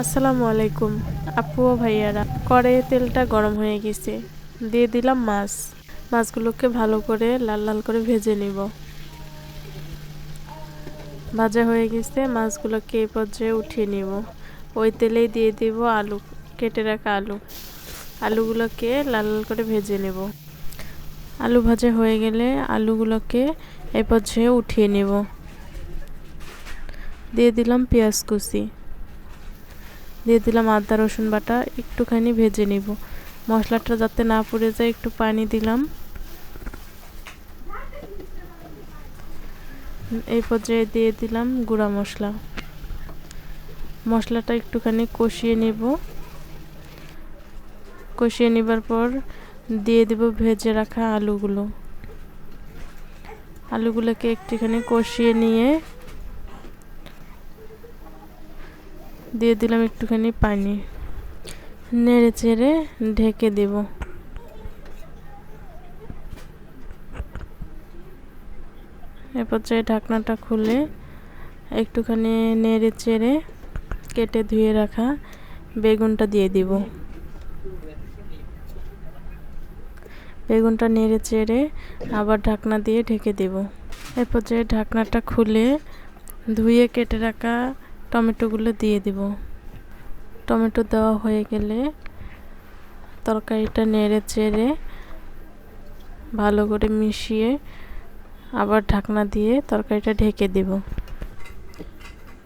আসসালামু আলাইকুম। আপু ও ভাইয়ারা, কড়াইয়ে তেলটা গরম হয়ে গেছে। দিয়ে দিলাম মাছ। মাছগুলোকে ভালো করে লাল লাল করে ভেজে নিব। ভাজা হয়ে গেছে, মাছগুলোকে এই পর্যায়ে উঠিয়ে নিব। ওই তেলেই দিয়ে দিব আলু, কেটে রাখা আলু। আলুগুলোকে লাল লাল করে ভেজে নেব। আলু ভাজা হয়ে গেলে আলুগুলোকে এই পর্যায়ে উঠিয়ে নেব। দিয়ে দিলাম পেঁয়াজ কুচি। দিয়ে দিলাম আদা, রসুন বাটা, একটুখানি ভেজে নিব। মশলাটা যাতে না পড়ে যায়, একটু পানি দিলাম। এই পর্যায়ে দিয়ে দিলাম গুঁড়া মশলা। মশলাটা একটুখানি কষিয়ে নিব। কষিয়ে নেবার পর দিয়ে দেব ভেজে রাখা আলুগুলো। আলুগুলোকে একটুখানি কষিয়ে নিয়ে দিয়ে দিলাম একটুখানি পানি। নেড়ে চেড়ে ঢেকে দেব। এরপর যে ঢাকনাটা খুলে একটুখানি নেড়ে চেড়ে কেটে ধুয়ে রাখা বেগুনটা দিয়ে দিব। বেগুনটা নেড়ে চেড়ে আবার ঢাকনা দিয়ে ঢেকে দেব। এরপর যে ঢাকনাটা খুলে ধুয়ে কেটে রাখা টমেটোগুলো দিয়ে দিব। টমেটো দেওয়া হয়ে গেলে তরকারিটা নেড়ে চেড়ে ভালো করে মিশিয়ে আবার ঢাকনা দিয়ে তরকারিটা ঢেকে দেব।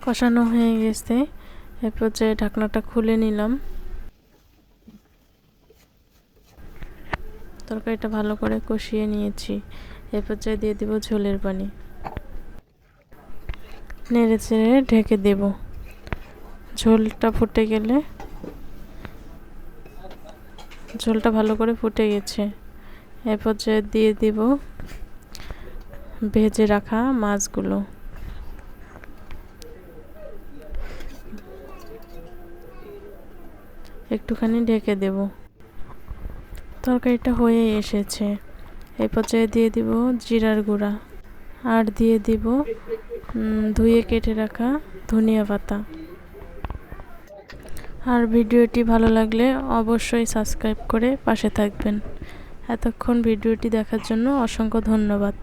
কষানো হয়ে গেছে। এরপর যে ঢাকনাটা খুলে নিলাম। তরকারিটা ভালো করে কষিয়ে নিয়েছি। এরপর যে দিয়ে দিব ঝোলের পানি। নেড়ে চেড়ে ঢেকে দেব। ঝোলটা ফুটে গেলে ঝোলটা ভালো করে ফুটে গেছে। এরপর যে দিয়ে দিব ভেজে রাখা মাছগুলো। একটুখানি ঢেকে দেব। তরকারিটা হয়ে এসেছে। এই পর্যায়ে দিয়ে দিব জিরার গুঁড়া। আর দিয়ে দিব ধুয়ে কেটে রাখা ধনিয়া পাতা। আর ভিডিওটি ভালো লাগলে অবশ্যই সাবস্ক্রাইব করে পাশে থাকবেন। এতক্ষণ ভিডিওটি দেখার জন্য অসংখ্য ধন্যবাদ।